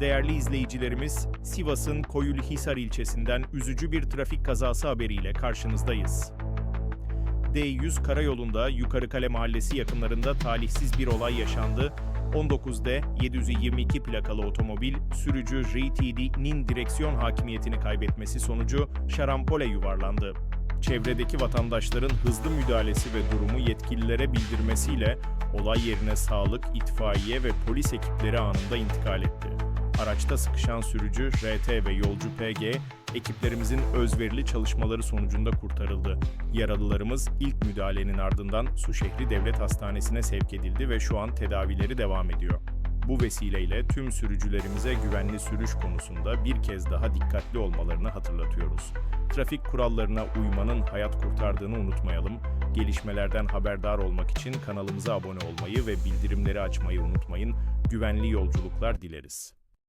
Değerli izleyicilerimiz, Sivas'ın Koyulhisar ilçesinden üzücü bir trafik kazası haberiyle karşınızdayız. D100 karayolunda Yukarıkale Mahallesi yakınlarında talihsiz bir olay yaşandı. 19D 722 plakalı otomobil sürücü RTD'nin direksiyon hakimiyetini kaybetmesi sonucu şarampole yuvarlandı. Çevredeki vatandaşların hızlı müdahalesi ve durumu yetkililere bildirmesiyle olay yerine sağlık, itfaiye ve polis ekipleri anında intikal etti. Araçta sıkışan sürücü RT ve yolcu PG, ekiplerimizin özverili çalışmaları sonucunda kurtarıldı. Yaralılarımız ilk müdahalenin ardından Suşehri Devlet Hastanesi'ne sevk edildi ve şu an tedavileri devam ediyor. Bu vesileyle tüm sürücülerimize güvenli sürüş konusunda bir kez daha dikkatli olmalarını hatırlatıyoruz. Trafik kurallarına uymanın hayat kurtardığını unutmayalım. Gelişmelerden haberdar olmak için kanalımıza abone olmayı ve bildirimleri açmayı unutmayın. Güvenli yolculuklar dileriz.